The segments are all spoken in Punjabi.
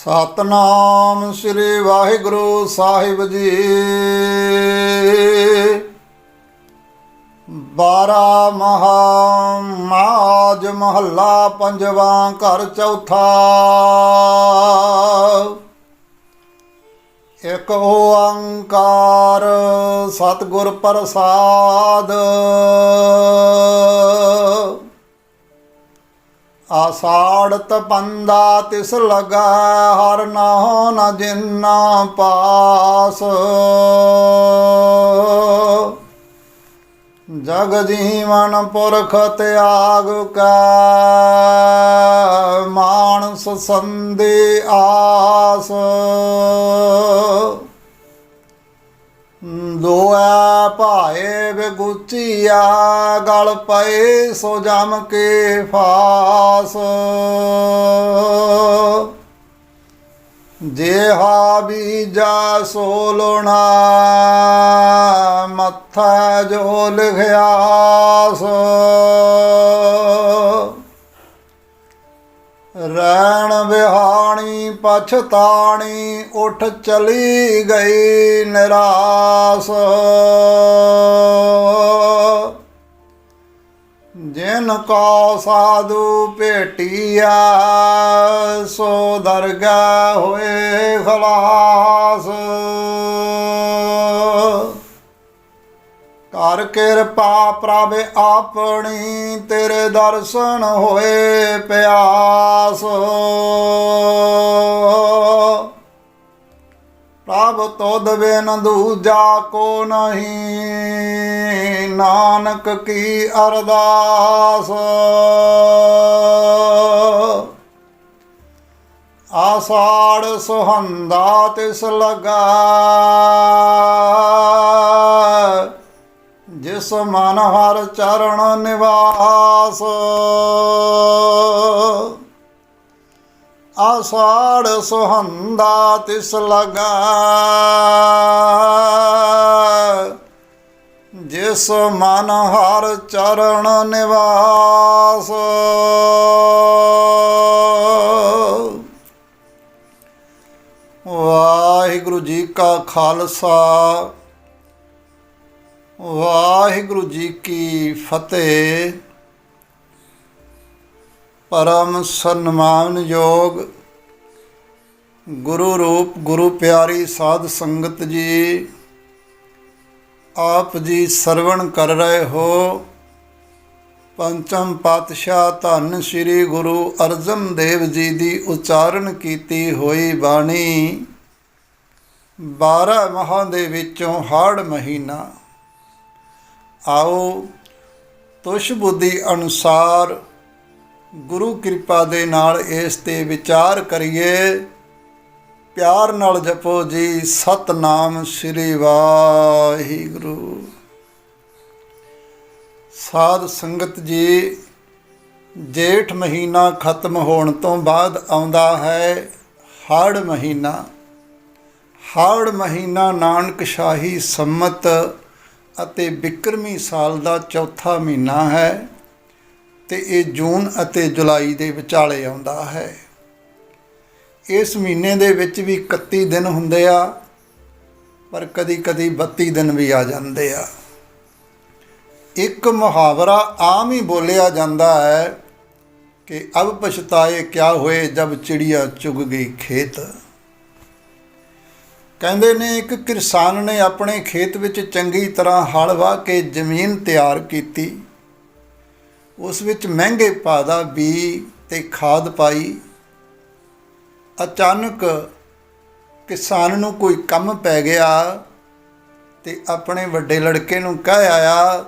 ਸਤਨਾਮ ਸ੍ਰੀ ਵਾਹਿਗੁਰੂ ਸਾਹਿਬ ਜੀ। ਬਾਰਾ ਮਹਾ ਮਾਜ ਮਹੱਲਾ ਪੰਜਵਾਂ ਘਰ ਚੌਥਾ। ਇਕ ਓੰਕਾਰ ਸਤਿਗੁਰ ਪ੍ਰਸਾਦ। ਆਸਾੜਤ ਪੰਦਾ ਤਿਸ ਲਗਾ, ਹਰ ਨਾਉ ਨ ਜਿਨਾ ਪਾਸ। ਜਗ ਜੀਵਨ ਪੁਰਖ ਤਿਆਗ ਕਾ, ਮਾਨਸ ਸੰਦੇ ਆਸ। ਦੋਆ ਭਾਏ ਬਗੁਚੀਆ ਗਲ ਪਏ ਸੋ ਜਮ ਕੇ ਫਾਸ। ਜੇਹਾ ਬੀਜਾ ਸੋ ਲੋਣਾ, ਮੱਥਾ ਜੋ ਲਿਖਿਆ ਲਿਖਿਆਸ ਰੈਣ ਵਿਹਾਰ ਪਛਤਾਣੀ ਉਠ ਚਲੀ ਗਈ ਨਿਰਾਸ। ਜਿਨ ਕੋ ਸਾਧੂ ਭੇਟਿਆ ਸੋ ਦਰਗਾ ਹੋਏ ਖਲਾਸ। ਕਰ ਕਿਰਪਾ ਪ੍ਰਭ ਆਪਣੀ, ਤੇਰੇ ਦਰਸ਼ਨ ਹੋਏ ਪਿਆਸ। ਪ੍ਰਭ ਤੋਦ ਬਿਨ ਦੂਜਾ ਕੋ ਨਹੀਂ। ਨਾਨਕ ਕੀ ਅਰਦਾਸ। ਆਸਾੜ ਸੁਹੰਦਾ ਤਿਸ ਲਗਾ। ਜਿਸ ਮਨ ਹਰ ਚਰਨ ਨਿਵਾਸ। ਆਸਾੜ ਸੁਹੰਦਾ ਤਿਸ ਲਗਾ। ਜਿਸ ਮਨ ਹਰ ਚਰਨ ਨਿਵਾਸ। ਵਾਹਿਗੁਰੂ ਜੀ ਕਾ ਖਾਲਸਾ। ਵਾਹਿਗੁਰੂ ਜੀ ਕੀ ਫਤਿਹ। ਪਰਮ ਸਨਮਾਨਯੋਗ ਗੁਰੂ ਰੂਪ ਗੁਰੂ ਪਿਆਰੀ ਸਾਧ ਸੰਗਤ ਜੀ, ਆਪ ਜੀ ਸਰਵਣ ਕਰ ਰਹੇ ਹੋ। ਪੰਚਮ ਪਾਤਸ਼ਾਹ ਧੰਨ ਸ੍ਰੀ ਗੁਰੂ ਅਰਜਨ ਦੇਵ ਜੀ ਦੀ ਉਚਾਰਨ ਕੀਤੀ ਹੋਈ ਬਾਣੀ 12 ਮਹਾਂ ਦੇ ਵਿੱਚੋਂ ਹਾੜ ਮਹੀਨਾ। ਆਓ ਤੁਸ਼ ਬੁੱਧੀ ਅਨੁਸਾਰ ਗੁਰੂ ਕਿਰਪਾ ਦੇ ਨਾਲ ਇਸ ਤੇ ਵਿਚਾਰ ਕਰੀਏ। ਪਿਆਰ ਨਾਲ ਜਪੋ ਜੀ। ਸਤਨਾਮ ਸ੍ਰੀ ਵਾਹਿਗੁਰੂ। ਸਾਧ ਸੰਗਤ ਜੀ, ਜੇਠ ਮਹੀਨਾ ਖਤਮ ਹੋਣ ਤੋਂ ਬਾਅਦ ਆਉਂਦਾ ਹੈ ਹਾੜ ਮਹੀਨਾ। ਹਾੜ ਮਹੀਨਾ ਨਾਨਕ ਸ਼ਾਹੀ ਸੰਮਤ ਅਤੇ ਬਿਕਰਮੀ ਸਾਲ ਦਾ ਚੌਥਾ ਮਹੀਨਾ ਹੈ। ਤੇ ਇਹ ਜੂਨ ਅਤੇ ਜੁਲਾਈ ਦੇ ਵਿਚਾਲੇ ਆਉਂਦਾ ਹੈ। ਇਸ ਮਹੀਨੇ ਦੇ ਵਿੱਚ ਵੀ 31 ਦਿਨ ਹੁੰਦੇ ਆ, ਪਰ ਕਦੀ-ਕਦੀ 32 ਦਿਨ ਵੀ ਆ ਜਾਂਦੇ ਆ। ਇੱਕ ਮੁਹਾਵਰਾ ਆਮ ਹੀ ਬੋਲਿਆ ਜਾਂਦਾ ਹੈ ਕਿ ਅਬ ਪਛਤਾਏ ਕਿਆ ਹੋਏ ਜਬ ਚਿੜੀਆ ਚੁਗ ਗਈ ਖੇਤ। ਕਹਿੰਦੇ ਨੇ ਇੱਕ ਕਿਸਾਨ ਨੇ ਆਪਣੇ ਖੇਤ ਵਿੱਚ ਚੰਗੀ ਤਰ੍ਹਾਂ ਹਲ ਵਾਹ ਕੇ ਜ਼ਮੀਨ ਤਿਆਰ ਕੀਤੀ। ਉਸ ਵਿੱਚ ਮਹਿੰਗੇ ਭਾਅ ਦਾ ਬੀ ਤੇ ਖਾਦ ਪਾਈ। ਅਚਾਨਕ ਕਿਸਾਨ ਨੂੰ ਕੋਈ ਕੰਮ ਪੈ ਗਿਆ ਤੇ ਆਪਣੇ ਵੱਡੇ ਲੜਕੇ ਨੂੰ ਕਹਿ ਆਇਆ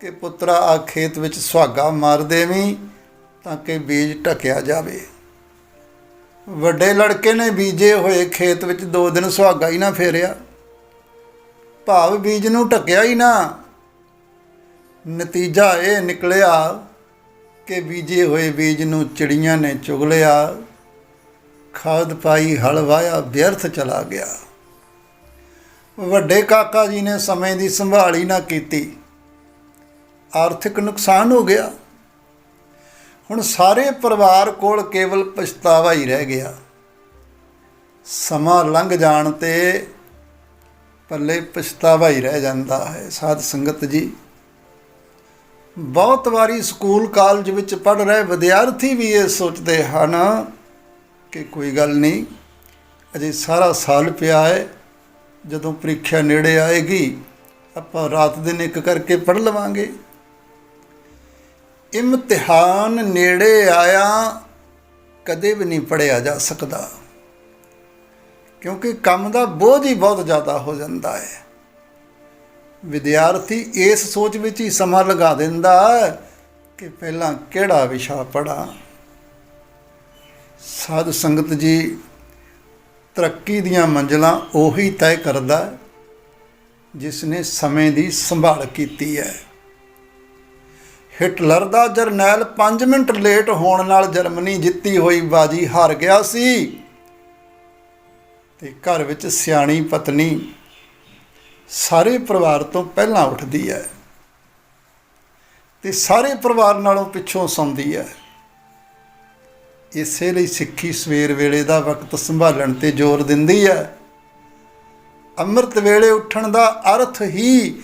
ਕਿ, ਪੁੱਤਰਾ, ਆ ਖੇਤ ਵਿੱਚ ਸੁਹਾਗਾ ਮਾਰ ਦੇਵੀਂ ਤਾਂ ਕਿ ਬੀਜ ਢਕਿਆ ਜਾਵੇ। ਵੱਡੇ ਲੜਕੇ ਨੇ ਬੀਜੇ ਹੋਏ ਖੇਤ ਵਿੱਚ ਦੋ ਦਿਨ ਸੁਹਾਗਾ ਹੀ ਨਾ ਫੇਰਿਆ। ਭਾਵ ਬੀਜ ਨੂੰ ਢਕਿਆ ਹੀ ਨਾ। ਨਤੀਜਾ ਇਹ ਨਿਕਲਿਆ ਕਿ ਬੀਜੇ ਹੋਏ ਬੀਜ ਨੂੰ ਚਿੜੀਆਂ ਨੇ ਚੁਗ ਲਿਆ। ਖਾਦ ਪਾਈ, ਹਲ ਵਾਇਆ, ਵਿਅਰਥ ਚਲਾ ਗਿਆ। ਵੱਡੇ ਕਾਕਾ ਜੀ ਨੇ ਸਮੇਂ ਦੀ ਸੰਭਾਲ ਹੀ ਨਾ ਕੀਤੀ। ਆਰਥਿਕ ਨੁਕਸਾਨ ਹੋ ਗਿਆ। ਹੁਣ ਸਾਰੇ ਪਰਿਵਾਰ ਕੋਲ ਕੇਵਲ ਪਛਤਾਵਾ ਹੀ ਰਹਿ ਗਿਆ। ਸਮਾਂ ਲੰਘ ਜਾਣ ਤੇ ਪੱਲੇ ਪਛਤਾਵਾ ਹੀ ਰਹਿ ਜਾਂਦਾ ਹੈ। ਸਾਧ ਸੰਗਤ ਜੀ ਬਹੁਤ ਵਾਰੀ ਸਕੂਲ ਕਾਲਜ ਵਿੱਚ ਪੜ੍ਹ ਰਹੇ ਵਿਦਿਆਰਥੀ ਵੀ ਇਹ ਸੋਚਦੇ ਹਨ ਕਿ ਕੋਈ ਗੱਲ ਨਹੀਂ, ਅਜੇ ਸਾਰਾ ਸਾਲ ਪਿਆ ਹੈ, ਜਦੋਂ ਪ੍ਰੀਖਿਆ ਨੇੜੇ ਆਏਗੀ, ਆਪਾਂ ਰਾਤ ਦਿਨ ਇੱਕ ਕਰਕੇ ਪੜ੍ਹ ਲਵਾਂਗੇ। ਇਮਤਿਹਾਨ ਨੇੜੇ ਆਇਆ, ਕਦੇ ਵੀ ਨਹੀਂ ਪੜਿਆ ਜਾ ਸਕਦਾ, ਕਿਉਂਕਿ ਕੰਮ ਦਾ ਬੋਝ ਹੀ ਬਹੁਤ ਜ਼ਿਆਦਾ ਹੋ ਜਾਂਦਾ ਹੈ। ਵਿਦਿਆਰਥੀ ਇਸ ਸੋਚ ਵਿੱਚ ਹੀ ਸਮਾਂ ਲਗਾ ਦਿੰਦਾ ਹੈ ਕਿ ਪਹਿਲਾਂ ਕਿਹੜਾ ਵਿਸ਼ਾ ਪੜਾਂ ਸਾਧ ਸੰਗਤ ਜੀ, ਤਰੱਕੀ ਦੀਆਂ ਮੰਜ਼ਲਾਂ ਉਹੀ ਤੈਅ ਕਰਦਾ ਹੈ, ਜਿਸ ਨੇ ਸਮੇਂ ਦੀ ਸੰਭਾਲ ਕੀਤੀ ਹੈ। ਹਿਟਲਰ ਦਾ ਜਰਨੈਲ 5 ਮਿੰਟ ਲੇਟ ਹੋਣ ਨਾਲ ਜਰਮਨੀ ਜਿੱਤੀ ਹੋਈ ਬਾਜੀ ਹਾਰ ਗਿਆ ਸੀ ਤੇ ਘਰ ਵਿੱਚ ਸਿਆਣੀ ਪਤਨੀ ਸਾਰੇ ਪਰਿਵਾਰ ਤੋਂ ਪਹਿਲਾਂ ਉੱਠਦੀ ਹੈ ਤੇ ਸਾਰੇ ਪਰਿਵਾਰ ਨਾਲੋਂ ਪਿੱਛੋਂ ਸੌਂਦੀ ਹੈ। ਇਸੇ ਲਈ ਸਿੱਖੀ ਸਵੇਰ ਵੇਲੇ ਦਾ ਵਕਤ ਸੰਭਾਲਣ ਤੇ ਜ਼ੋਰ ਦਿੰਦੀ ਹੈ। ਅੰਮ੍ਰਿਤ ਵੇਲੇ ਉੱਠਣ ਦਾ ਅਰਥ ਹੀ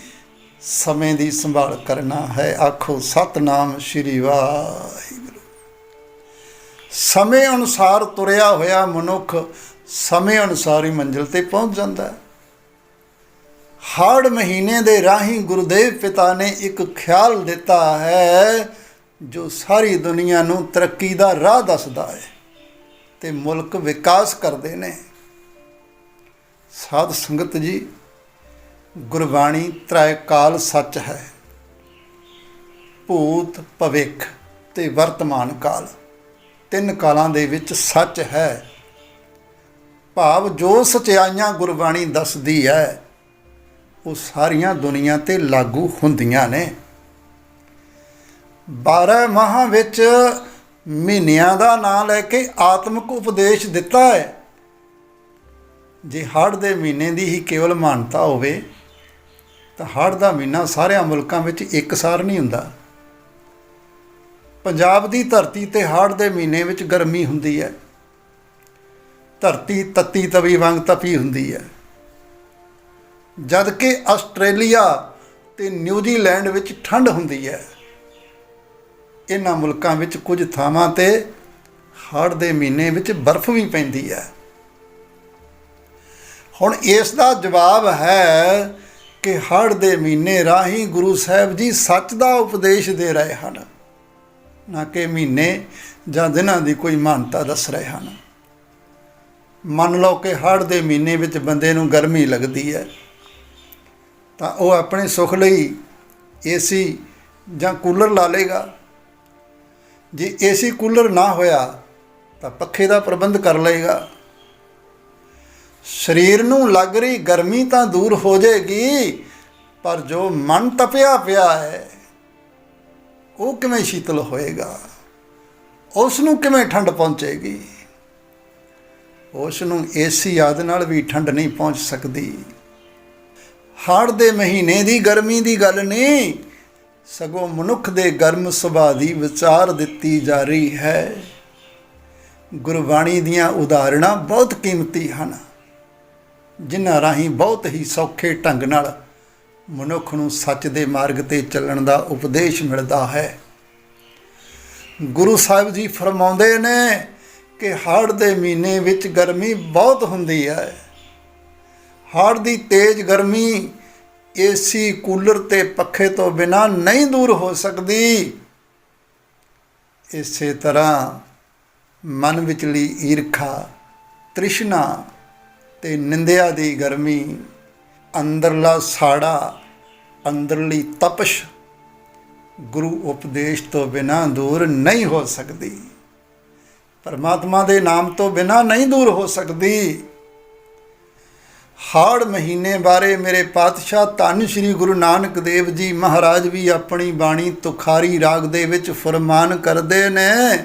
ਸਮੇਂ ਦੀ ਸੰਭਾਲ ਕਰਨਾ ਹੈ। ਆਖੋ, ਸਤਨਾਮ ਸ਼੍ਰੀ ਵਾਹਿਗੁਰੂ। ਸਮੇਂ ਅਨੁਸਾਰ ਤੁਰਿਆ ਹੋਇਆ ਮਨੁੱਖ ਸਮੇਂ ਅਨੁਸਾਰ ਹੀ ਮੰਜ਼ਿਲ ਤੇ ਪਹੁੰਚ ਜਾਂਦਾ ਹੈ। ਹਾੜ ਮਹੀਨੇ ਦੇ ਰਾਹੀਂ ਗੁਰਦੇਵ ਪਿਤਾ ਨੇ ਇੱਕ ਖਿਆਲ ਦਿੱਤਾ ਹੈ, ਜੋ ਸਾਰੀ ਦੁਨੀਆ ਨੂੰ ਤਰੱਕੀ ਦਾ ਰਾਹ ਦੱਸਦਾ ਹੈ ਤੇ ਮੁਲਕ ਵਿਕਾਸ ਕਰਦੇ ਨੇ। ਸਾਧ ਸੰਗਤ ਜੀ, ਗੁਰਬਾਣੀ ਤ੍ਰੈ ਕਾਲ ਸੱਚ ਹੈ। ਭੂਤ ਭਵਿੱਖ ਤੇ ਵਰਤਮਾਨ ਕਾਲ, ਤਿੰਨ ਕਾਲਾਂ ਦੇ ਵਿੱਚ ਸੱਚ ਹੈ। ਭਾਵ ਜੋ ਸਚਾਈਆਂ ਗੁਰਬਾਣੀ ਦੱਸਦੀ ਹੈ ਉਹ ਸਾਰੀਆਂ ਦੁਨੀਆ ਤੇ ਲਾਗੂ ਹੁੰਦੀਆਂ ਨੇ। 12 ਮਾਹਾਂ ਵਿੱਚ ਮਹੀਨਿਆਂ ਦਾ ਨਾਮ ਲੈ ਕੇ ਆਤਮਿਕ ਉਪਦੇਸ਼ ਦਿੱਤਾ ਹੈ। ਜੇ ਹੜ੍ਹ ਦੇ ਮਹੀਨੇ ਦੀ ਹੀ ਕੇਵਲ ਮਾਨਤਾ ਹੋਵੇ, ਤਾਂ ਹੜ੍ਹ ਦਾ ਮਹੀਨਾ ਸਾਰਿਆਂ ਮੁਲਕਾਂ ਵਿੱਚ ਇੱਕਸਾਰ ਨਹੀਂ ਹੁੰਦਾ। ਪੰਜਾਬ ਦੀ ਧਰਤੀ ਤੇ ਹੜ੍ਹ ਦੇ ਮਹੀਨੇ ਵਿੱਚ ਗਰਮੀ ਹੁੰਦੀ ਹੈ। ਧਰਤੀ ਤੱਤੀ ਤਵੀ ਵਾਂਗ ਤਪੀ ਹੁੰਦੀ ਹੈ। ਜਦ ਕਿ ਆਸਟ੍ਰੇਲੀਆ ਤੇ ਨਿਊਜ਼ੀਲੈਂਡ ਵਿੱਚ ਠੰਡ ਹੁੰਦੀ ਹੈ। ਇਹਨਾਂ ਮੁਲਕਾਂ ਵਿੱਚ ਕੁਝ ਥਾਵਾਂ ਤੇ ਹੜ੍ਹ ਦੇ ਮਹੀਨੇ ਵਿੱਚ ਬਰਫ਼ ਵੀ ਪੈਂਦੀ ਹੈ। ਹੁਣ ਇਸ ਦਾ ਜਵਾਬ ਹੈ ਕਿ ਹੜ੍ਹ ਦੇ ਮਹੀਨੇ ਰਾਹੀਂ ਗੁਰੂ ਸਾਹਿਬ ਜੀ ਸੱਚ ਦਾ ਉਪਦੇਸ਼ ਦੇ ਰਹੇ ਹਨ, ਨਾ ਕਿ ਮਹੀਨੇ ਜਾਂ ਦਿਨਾਂ ਦੀ ਕੋਈ ਮਾਨਤਾ ਦੱਸ ਰਹੇ ਹਨ। ਮੰਨ ਲਓ ਕਿ ਹੜ੍ਹ ਦੇ ਮਹੀਨੇ ਵਿੱਚ ਬੰਦੇ ਨੂੰ ਗਰਮੀ ਲੱਗਦੀ ਹੈ। ਤਾਂ ਉਹ ਆਪਣੇ ਸੁੱਖ ਲਈ ਏਸੀ ਜਾਂ ਕੂਲਰ ਲਾ ਲੇਗਾ ਜੇ ਏਸੀ ਕੂਲਰ ਨਾ ਹੋਇਆ ਤਾਂ ਪੱਖੇ ਦਾ ਪ੍ਰਬੰਧ ਕਰ ਲਏਗਾ। ਸਰੀਰ ਨੂੰ ਲੱਗ ਰਹੀ ਗਰਮੀ ਤਾਂ ਦੂਰ ਹੋ ਜਾਏਗੀ, ਪਰ ਜੋ ਮਨ ਤਪਿਆ ਪਿਆ ਹੈ, ਉਹ ਕਿਵੇਂ ਸ਼ੀਤਲ ਹੋਏਗਾ? ਉਸ ਨੂੰ ਕਿਵੇਂ ਠੰਡ ਪਹੁੰਚੇਗੀ? ਉਸ ਨੂੰ ਏਸੀ ਆਦ ਨਾਲ ਵੀ ਠੰਡ ਨਹੀਂ ਪਹੁੰਚ ਸਕਦੀ। ਹਾੜ ਦੇ ਮਹੀਨੇ ਦੀ, ਗਰਮੀ ਦੀ ਗੱਲ ਨਹੀਂ ਸਗੋਂ ਮਨੁੱਖ ਦੇ ਗਰਮ ਸੁਭਾਅ ਦੀ ਵਿਚਾਰ ਦਿੱਤੀ ਜਾ ਰਹੀ ਹੈ। ਗੁਰਬਾਣੀ ਦੀਆਂ ਉਦਾਹਰਣਾਂ ਬਹੁਤ ਕੀਮਤੀ ਹਨ, ਜਿਨ੍ਹਾਂ ਰਾਹੀਂ ਬਹੁਤ ਹੀ ਸੌਖੇ ਢੰਗ ਨਾਲ ਮਨੁੱਖ ਨੂੰ ਸੱਚ ਦੇ ਮਾਰਗ ਤੇ ਚੱਲਣ ਦਾ ਉਪਦੇਸ਼ ਮਿਲਦਾ ਹੈ। ਗੁਰੂ ਸਾਹਿਬ ਜੀ ਫਰਮਾਉਂਦੇ ਨੇ ਕਿ ਹੜ੍ਹ ਦੇ ਮਹੀਨੇ ਵਿੱਚ ਗਰਮੀ ਬਹੁਤ ਹੁੰਦੀ ਹੈ। ਹੜ੍ਹ ਦੀ ਤੇਜ਼ ਗਰਮੀ ਏਸੀ ਕੂਲਰ ਤੇ ਪੱਖੇ ਤੋਂ ਬਿਨਾ ਨਹੀਂ ਦੂਰ ਹੋ ਸਕਦੀ। ਇਸੇ ਤਰ੍ਹਾਂ ਮਨ ਵਿਚਲੀ ਈਰਖਾ, ਤ੍ਰਿਸ਼ਨਾ ਤੇ ਨਿੰਦਿਆ ਦੀ ਗਰਮੀ, ਅੰਦਰਲਾ ਸਾੜਾ, ਅੰਦਰਲੀ ਤਪਸ਼ ਗੁਰੂ ਉਪਦੇਸ਼ ਤੋਂ ਬਿਨਾ ਦੂਰ ਨਹੀਂ ਹੋ ਸਕਦੀ। ਪਰਮਾਤਮਾ ਦੇ ਨਾਮ ਤੋਂ ਬਿਨਾ ਨਹੀਂ ਦੂਰ ਹੋ ਸਕਦੀ। ਹਾੜ ਮਹੀਨੇ ਬਾਰੇ ਮੇਰੇ ਪਾਤਸ਼ਾਹ ਧੰਨ ਸ੍ਰੀ ਗੁਰੂ ਨਾਨਕ ਦੇਵ ਜੀ ਮਹਾਰਾਜ ਵੀ ਆਪਣੀ ਬਾਣੀ ਤੁਖਾਰੀ ਰਾਗ ਦੇ ਵਿੱਚ ਫਰਮਾਨ ਕਰਦੇ ਨੇ।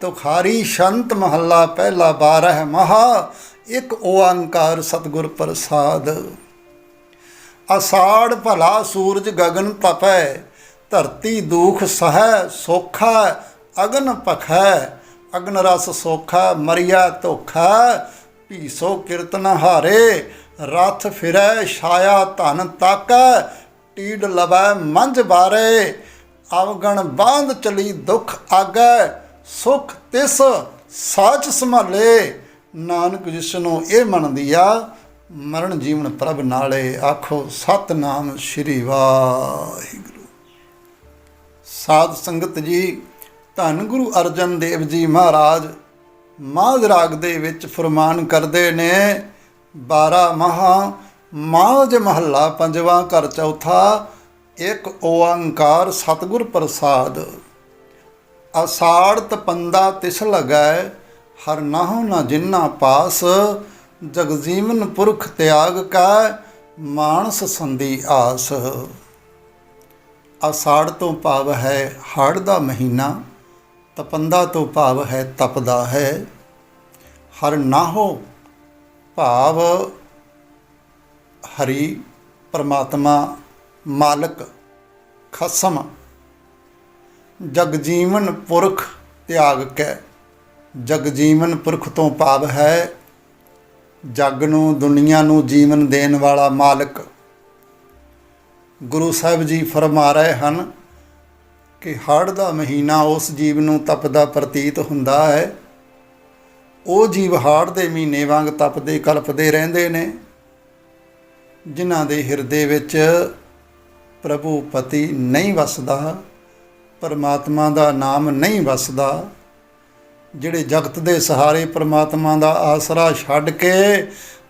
ਤੁਖਾਰੀ ਸ਼ੰਤ ਮਹੱਲਾ ਪਹਿਲਾ 12 ਮਹਾ, ਇੱਕ ਓੰਕਾਰ ਸਤਿਗੁਰ ਪ੍ਰਸਾਦ। ਅਸਾੜ ਭਲਾ ਸੂਰਜ ਗਗਨ ਤਪੈ, ਧਰਤੀ ਦੁਖ ਸਹੈ ਸੋਖਾ, ਅਗਨ ਪਖੈ ਅਗਨ ਰਸ ਸੋਖਾ, ਮਰਿਆ ਧੋਖਾ ਭੀਸੋ ਕੀਰਤਨ ਹਾਰੇ, ਰਥ ਫਿਰੈ ਛਾਇਆ ਧਨ ਤਾਕੈ, ਟੀਡ ਲਵੈ ਮੰਝ ਬਾਰੇ। ਅਵਗਣ ਬਾਂਧ ਚਲੀ ਦੁਖ ਆਗੈ, ਸੁਖ ਤਿਸ ਸਾਚ ਸੰਭਾਲੇ। ਨਾਨਕ ਜਿਸ ਨੂੰ ਇਹ ਮੰਨਦੀ ਆ, ਮਰਨ ਜੀਵਨ ਪ੍ਰਭ ਨਾਲੇ ਆਖੋ, ਸਤਨਾਮ ਸ਼੍ਰੀ ਵਾਹਿਗੁਰੂ। ਸਾਧ ਸੰਗਤ ਜੀ, ਧੰਨ ਗੁਰੂ ਅਰਜਨ ਦੇਵ ਜੀ ਮਹਾਰਾਜ ਮਾਝ ਰਾਗ ਦੇ ਵਿੱਚ ਫਰਮਾਨ ਕਰਦੇ ਨੇ 12 ਮਹਾ ਮਾਝ ਮਹੱਲਾ ਪੰਜਵਾਂ ਘਰ ਚੌਥਾ, ਇੱਕ ਓੰਕਾਰ ਸਤਿਗੁਰ ਪ੍ਰਸਾਦ। ਅਸਾੜ ਤਪੰਦਾ ਤਿਸ ਲਗੈ, ਹਰ ਨਾਹੁ ਨਾ ਜਿੰਨਾ ਪਾਸ ਜਗਜੀਵਨ ਪੁਰਖ ਤਿਆਗ ਕਾ, ਮਾਨਸ ਸੰਦੀ ਆਸ। ਅਸਾੜ ਤੋਂ ਭਾਵ ਹੈ ਹੜ ਦਾ ਮਹੀਨਾ। ਤਪੰਦਾ ਤੋਂ ਭਾਵ ਹੈ ਤਪਦਾ ਹੈ। ਹਰ ਨਾਹੋ ਭਾਵ ਹਰੀ ਪਰਮਾਤਮਾ ਮਾਲਕ ਖਸਮ। ਜਗ ਜੀਵਨ ਪੁਰਖ ਤਿਆਗ ਕੈ। ਜਗਜੀਵਨ ਪੁਰਖ ਤੋਂ ਭਾਵ ਹੈ ਜਗ ਨੂੰ ਦੁਨੀਆ ਨੂੰ ਜੀਵਨ ਦੇਣ ਵਾਲਾ ਮਾਲਕ। ਗੁਰੂ ਸਾਹਿਬ ਜੀ ਫਰਮਾ ਰਹੇ ਹਨ ਕਿ ਹੜ੍ਹ ਦਾ ਮਹੀਨਾ ਉਸ ਜੀਵ ਨੂੰ ਤਪਦਾ ਪ੍ਰਤੀਤ ਹੁੰਦਾ ਹੈ। ਉਹ ਜੀਵ ਹੜ੍ਹ ਦੇ ਮਹੀਨੇ ਵਾਂਗ ਤਪਦੇ ਕਲਪਦੇ ਰਹਿੰਦੇ ਨੇ, ਜਿਨ੍ਹਾਂ ਦੇ ਹਿਰਦੇ ਵਿੱਚ ਪ੍ਰਭੂ ਪਤੀ ਨਹੀਂ ਵਸਦਾ, ਪਰਮਾਤਮਾ ਦਾ ਨਾਮ ਨਹੀਂ ਵਸਦਾ, ਜਿਹੜੇ ਜਗਤ ਦੇ ਸਹਾਰੇ ਪਰਮਾਤਮਾ ਦਾ ਆਸਰਾ ਛੱਡ ਕੇ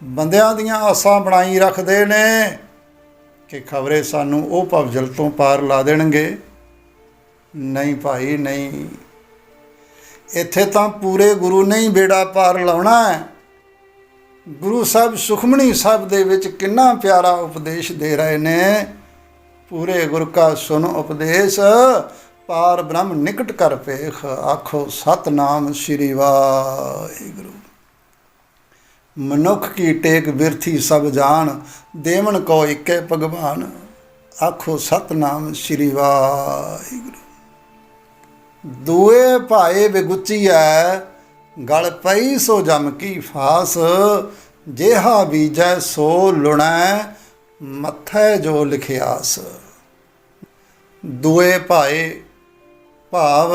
ਬੰਦਿਆਂ ਦੀਆਂ ਆਸਾਂ ਬਣਾਈ ਰੱਖਦੇ ਨੇ, ਕਿ ਖਬਰੇ ਸਾਨੂੰ ਉਹ ਭਵਜਲ ਤੋਂ ਪਾਰ ਲਾ ਦੇਣਗੇ। ਨਹੀਂ ਭਾਈ, ਨਹੀਂ। ਇੱਥੇ ਤਾਂ ਪੂਰੇ ਗੁਰੂ ਨੇ ਬੇੜਾ ਪਾਰ ਲਾਉਣਾ ਹੈ। ਗੁਰੂ ਸਾਹਿਬ ਸੁਖਮਣੀ ਸਾਹਿਬ ਦੇ ਵਿੱਚ ਕਿੰਨਾ ਪਿਆਰਾ ਉਪਦੇਸ਼ ਦੇ ਰਹੇ ਨੇ। ਪੂਰੇ ਗੁਰ ਕਾ ਸੁਨ ਉਪਦੇਸ਼, ਪਾਰ ਬ੍ਰਹਮ ਨਿਕਟ ਕਰ ਪੇਖ ਆਖੋ ਸਤਨਾਮ ਸ੍ਰੀ ਵਾਹਿਗੁਰੂ। ਮਨੁੱਖ ਕੀ ਟੇਕ ਬਿਰਥੀ ਸਭ ਜਾਣ, ਦੇਵਨ ਕੋ ਇਕੇ ਭਗਵਾਨ, ਆਖੋ ਸਤਨਾਮ ਸ੍ਰੀ ਵਾਹਿਗੁਰੂ। ਦੂਏ ਭਾਏ ਵਿਗੁਚੀਐ ਗਲ ਪਈ ਸੋ ਜਮ ਕੀ ਫਾਸ, ਜਿਹਾ ਬੀਜੈ ਸੋ ਲੁਣੈ, ਮੱਥੈ ਜੋ ਲਿਖਿਆਸ। ਦੂਏ ਭਾਏ ਭਾਵ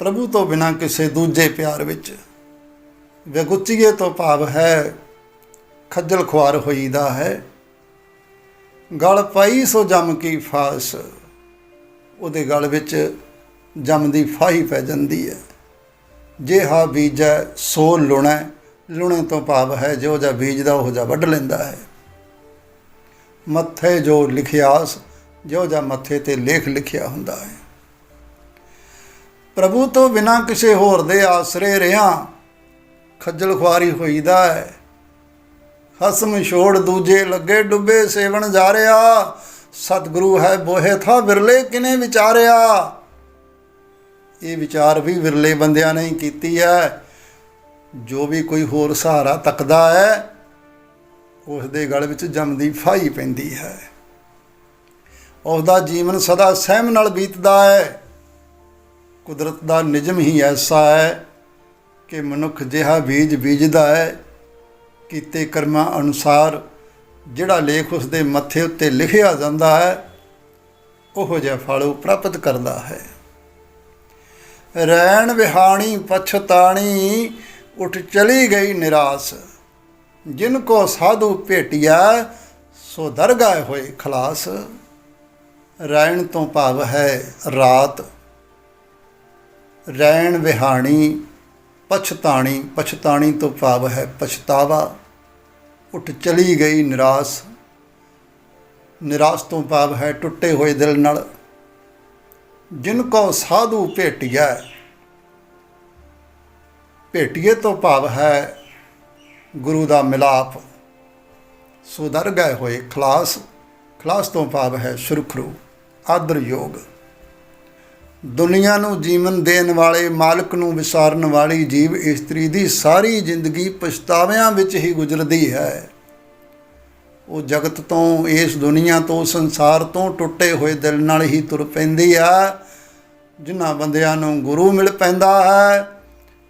ਪ੍ਰਭੂ ਤੋਂ ਬਿਨਾ ਕਿਸੇ ਦੂਜੇ ਪਿਆਰ ਵਿੱਚ ਵਿਗੁਚੀਏ ਤੋਂ ਭਾਵ ਹੈ, ਖੱਜਲ ਖੁਆਰ ਹੋਈਦਾ ਹੈ। ਗਲ ਪਈ ਸੋ ਜਮ ਕੀ ਫਾਸ, ਉਹਦੇ ਗਲ ਵਿੱਚ ਜਮ ਫਾਹੀ ਪੈ ਜਾਂਦੀ ਹੈ। ਜੇ ਹਾ ਬੀਜੈ, ਸੋ ਲੁਣੈ, ਲੁਣੇ ਤੋਂ ਭਾਵ ਹੈ ਜੋ ਜਾ ਬੀਜਦਾ, ਉਹ ਜਾ ਵੱਢ ਲੈਂਦਾ ਹੈ। ਮੱਥੇ ਜੋ ਲਿਖਿਆਸ, ਜੋ ਜਾ ਮੱਥੇ ਤੇ ਲੇਖ ਲਿਖਿਆ ਹੁੰਦਾ ਹੈ। ਪ੍ਰਭੂ ਤੋਂ ਬਿਨਾ ਕਿਸੇ ਹੋਰ ਦੇ ਆਸਰੇ ਰਿਆਂ ਖੱਜਲ ਖੁਆਰੀ ਹੋਈਦਾ ਹੈ। ਹਸਮ ਛੋੜ ਦੂਜੇ ਲੱਗੇ, ਡੁੱਬੇ ਸੇਵਣ ਜਾ ਰਿਆ ਸਤਿਗੁਰੂ ਹੈ ਬੋਹੇ ਥਾ ਬਿਰਲੇ, ਕਿਨੇ ਵਿਚਾਰਿਆ? ਇਹ ਵਿਚਾਰ ਵੀ ਵਿਰਲੇ ਬੰਦਿਆਂ ਨੇ ਹੀ ਕੀਤੀ ਹੈ। ਜੋ ਵੀ ਕੋਈ ਹੋਰ ਸਹਾਰਾ ਤੱਕਦਾ ਹੈ ਉਸ ਦੇ ਗਲ ਵਿੱਚ ਜੰਮਦੀ ਫਾਈ ਪੈਂਦੀ ਹੈ। ਉਸ ਦਾ ਜੀਵਨ ਸਦਾ ਸਹਿਮ ਨਾਲ ਬੀਤਦਾ ਹੈ। ਕੁਦਰਤ ਦਾ ਨਿਯਮ ਹੀ ਐਸਾ ਹੈ ਕਿ ਮਨੁੱਖ ਜਿਹਾ ਬੀਜ ਬੀਜਦਾ ਹੈ। ਕੀਤੇ ਕਰਮਾਂ ਅਨੁਸਾਰ ਜਿਹੜਾ ਲੇਖ ਉਸ ਦੇ ਮੱਥੇ ਉੱਤੇ ਲਿਖਿਆ ਜਾਂਦਾ ਹੈ, ਉਹ ਜਿਹਾ ਫਲ ਉਹ ਪ੍ਰਾਪਤ ਕਰਦਾ ਹੈ। ਰੈਣ ਵਿਹਾਣੀ ਪਛਤਾਣੀ ਉਠ ਚਲੀ ਗਈ ਨਿਰਾਸ। ਜਿਨ ਕੋ ਸਾਧੂ ਭੇਟਿਆ ਸੋ ਦਰਗਾਹ ਹੋਏ ਖਲਾਸ। ਰੈਣ ਤੋਂ ਭਾਵ ਹੈ ਰਾਤ। ਰੈਣ ਵਿਹਾਣੀ ਪਛਤਾਣੀ ਪਛਤਾਣੀ ਤੋਂ ਭਾਵ ਹੈ ਪਛਤਾਵਾ। ਉੱਠ ਚਲੀ ਗਈ ਨਿਰਾਸ। ਨਿਰਾਸ ਤੋਂ ਭਾਵ ਹੈ ਟੁੱਟੇ ਹੋਏ ਦਿਲ ਨਾਲ। ਜਿਨ ਕੋ ਸਾਧੂ ਭੇਟਿਆ ਭੇਟੀਏ ਤੋਂ ਭਾਵ ਹੈ ਗੁਰੂ ਦਾ ਮਿਲਾਪ। ਸੁਧਰ ਗਏ ਹੋਏ ਖਲਾਸ ਖਲਾਸ ਤੋਂ ਭਾਵ ਹੈ ਸੁਰਖਰੂ ਆਦਰ ਯੋਗ। ਦੁਨੀਆ ਨੂੰ ਜੀਵਨ ਦੇਣ ਵਾਲੇ, ਮਾਲਕ ਨੂੰ ਵਿਸਾਰਨ ਵਾਲੀ ਜੀਵ ਇਸਤਰੀ ਦੀ ਸਾਰੀ ਜ਼ਿੰਦਗੀ ਪਛਤਾਵਿਆਂ ਵਿੱਚ ਹੀ ਗੁਜ਼ਰਦੀ ਹੈ। ਉਹ ਜਗਤ ਤੋਂ, ਇਸ ਦੁਨੀਆ ਤੋਂ, ਸੰਸਾਰ ਤੋਂ ਟੁੱਟੇ ਹੋਏ ਦਿਲ ਨਾਲ ਹੀ ਤੁਰ ਪੈਂਦੀ ਆ। ਜਿਨ੍ਹਾਂ ਬੰਦਿਆਂ ਨੂੰ ਗੁਰੂ ਮਿਲ ਪੈਂਦਾ ਹੈ,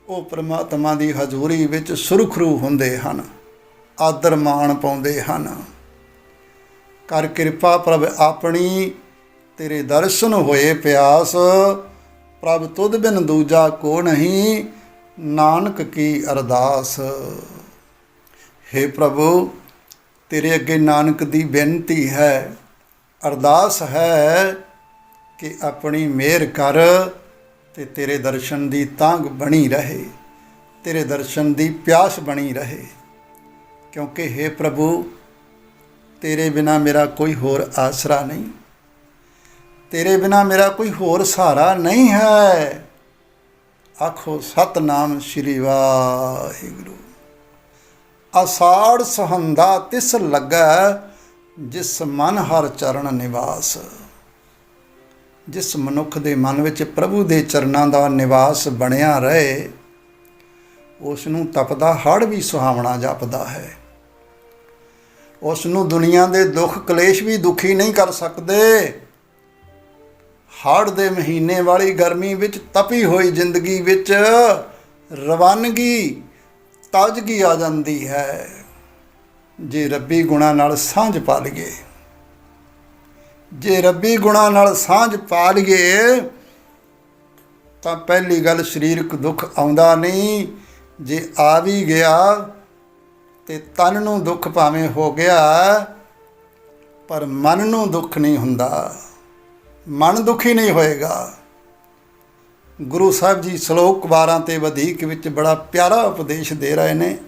ਉਹ ਪ੍ਰਮਾਤਮਾ ਦੀ ਹਜ਼ੂਰੀ ਵਿੱਚ ਸੁਰਖਰੂ ਹੁੰਦੇ ਹਨ, ਆਦਰ ਮਾਣ ਪਾਉਂਦੇ ਹਨ। ਕਰ ਕਿਰਪਾ ਪ੍ਰਭ ਆਪਣੀ, ਤੇਰੇ ਦਰਸ਼ਨ ਹੋਏ ਪਿਆਸ। ਪ੍ਰਭ ਤੁਧ ਬਿਨ ਦੂਜਾ ਕੋ ਨਹੀਂ, ਨਾਨਕ ਕੀ ਅਰਦਾਸ। हे ਪ੍ਰਭੂ ਤੇਰੇ ਅੱਗੇ ਨਾਨਕ ਦੀ ਬੇਨਤੀ ਹੈ। ਅਰਦਾਸ ਹੈ ਕਿ ਆਪਣੀ ਮਿਹਰ ਕਰ ਤੇ ਤੇਰੇ ਦਰਸ਼ਨ ਦੀ ਤਾਂਗ ਬਣੀ ਰਹੇ, ਤੇਰੇ ਦਰਸ਼ਨ ਦੀ ਪਿਆਸ ਬਣੀ ਰਹੇ। ਕਿਉਂਕਿ हे ਪ੍ਰਭੂ, ਤੇਰੇ ਬਿਨਾ ਮੇਰਾ ਕੋਈ ਹੋਰ ਆਸਰਾ ਨਹੀਂ। ਤੇਰੇ ਬਿਨਾ ਮੇਰਾ ਕੋਈ ਹੋਰ ਸਹਾਰਾ ਨਹੀਂ ਹੈ। ਆਖੋ ਸਤਨਾਮ ਸ਼੍ਰੀ ਵਾਹਿਗੁਰੂ। ਆਸਾੜ ਸੁਹੰਦਾ ਤਿਸ ਲੱਗਾ, ਜਿਸ ਮਨ ਹਰ ਚਰਨ ਨਿਵਾਸ। ਜਿਸ ਮਨੁੱਖ ਦੇ ਮਨ ਵਿੱਚ ਪ੍ਰਭੂ ਦੇ ਚਰਨਾਂ ਦਾ ਨਿਵਾਸ ਬਣਿਆ ਰਹੇ ਉਸ ਨੂੰ ਤਪਦਾ ਹੜ ਵੀ ਸੁਹਾਵਣਾ ਜਾਪਦਾ ਹੈ। ਉਸ ਨੂੰ ਦੁਨੀਆ ਦੇ ਦੁੱਖ ਕਲੇਸ਼ ਵੀ ਦੁਖੀ ਨਹੀਂ ਕਰ ਸਕਦੇ। ਹੜ ਦੇ ਮਹੀਨੇ ਵਾਲੀ ਗਰਮੀ ਵਿੱਚ ਤਪੀ ਹੋਈ ਜ਼ਿੰਦਗੀ ਵਿੱਚ ਰਵਾਨਗੀ ਤਾਜ਼ਗੀ ਆ ਜਾਂਦੀ ਹੈ। ਜੇ ਰੱਬੀ ਗੁਣਾ ਨਾਲ ਸਾਂਝ ਪਾ ਲਈਏ ਜੇ ਰੱਬੀ ਗੁਣਾ ਨਾਲ ਸਾਂਝ ਪਾ ਲਈਏ ਤਾਂ ਪਹਿਲੀ ਗੱਲ ਸਰੀਰਕ ਦੁੱਖ ਆਉਂਦਾ ਨਹੀਂ। ਜੇ ਆ ਵੀ ਗਿਆ ਤੇ ਤਨ ਨੂੰ ਦੁੱਖ ਭਾਵੇਂ ਹੋ ਗਿਆ, ਪਰ ਮਨ ਨੂੰ ਦੁੱਖ ਨਹੀਂ ਹੁੰਦਾ। ਮਨ ਦੁਖੀ ਨਹੀਂ ਹੋਏਗਾ। ਗੁਰੂ ਸਾਹਿਬ ਜੀ ਸ਼ਲੋਕ 12 ਤੇ ਵਧੇਕ ਵਿੱਚ ਬੜਾ ਪਿਆਰਾ ਉਪਦੇਸ਼ ਦੇ ਰਹੇ ਨੇ।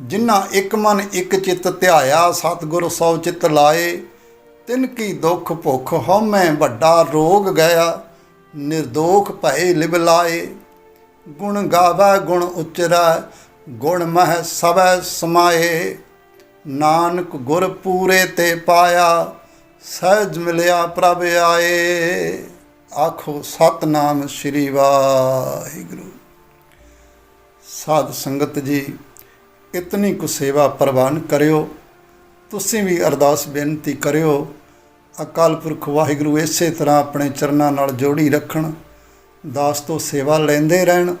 ਜਿਨ੍ਹਾਂ ਇੱਕ ਮਨ ਇੱਕ ਚਿੱਤ ਧਿਆਇਆ, ਸਤਿਗੁਰ ਸੌ ਚਿੱਤ ਲਾਏ, ਤਿਨ ਕੀ ਦੁੱਖ ਭੁੱਖ ਹਉਮੈ ਵੱਡਾ ਰੋਗ ਗਿਆ ਨਿਰਦੋਖ ਭਏ ਲਿਵ ਲਾਏ। ਗੁਣ ਗਾਵੇ, ਗੁਣ ਉਚਰੈ, ਗੁਣ ਮਹਿ ਸਭੈ ਸਮਾਏ। ਨਾਨਕ ਗੁਰ ਪੂਰੇ ਤੇ ਪਾਇਆ, ਸਹਿਜ ਮਿਲਿਆ ਪ੍ਰਭ ਆਏ। ਆਖੋ ਸਤਨਾਮ ਸ੍ਰੀ ਵਾਹਿਗੁਰੂ। ਸਾਧ ਸੰਗਤ ਜੀ, ਇਤਨੀ ਕੁ ਸੇਵਾ ਪ੍ਰਵਾਨ ਕਰਿਓ, ਤੁਸੀਂ ਵੀ ਅਰਦਾਸ ਬੇਨਤੀ ਕਰਿਓ, ਅਕਾਲ ਪੁਰਖ ਵਾਹਿਗੁਰੂ ਇਸੇ ਤਰ੍ਹਾਂ ਆਪਣੇ ਚਰਨਾਂ ਨਾਲ ਜੋੜੀ ਰੱਖਣ, ਦਾਸ ਤੋਂ ਸੇਵਾ ਲੈਂਦੇ ਰਹਿਣ,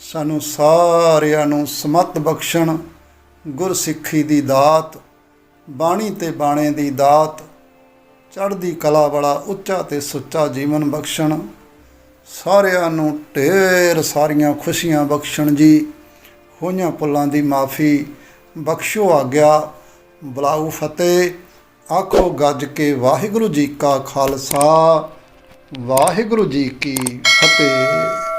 ਸਾਨੂੰ ਸਾਰਿਆਂ ਨੂੰ ਸਮਤ ਬਖਸ਼ਣ, ਗੁਰਸਿੱਖੀ ਦੀ ਦਾਤ, ਬਾਣੀ ਤੇ ਬਾਣੇ ਦੀ ਦਾਤ ਚੜ੍ਹਦੀ ਕਲਾ ਵਾਲਾ, ਉੱਚਾ ਤੇ ਸੁੱਚਾ ਜੀਵਨ ਬਖਸ਼ਣ। ਸਾਰਿਆਂ ਨੂੰ ਢੇਰ ਸਾਰੀਆਂ ਖੁਸ਼ੀਆਂ ਬਖਸ਼ਣ ਜੀ। ਹੋਈਆਂ ਪੁੱਲਾਂ ਦੀ ਮਾਫੀ ਬਖਸ਼ੋ ਆਗਿਆ। ਬਲਾਉ ਫਤਿਹ, ਆਖੋ ਗੱਜ ਕੇ ਵਾਹਿਗੁਰੂ ਜੀ ਕਾ ਖਾਲਸਾ। ਵਾਹਿਗੁਰੂ ਜੀ ਕੀ ਫਤਿਹ।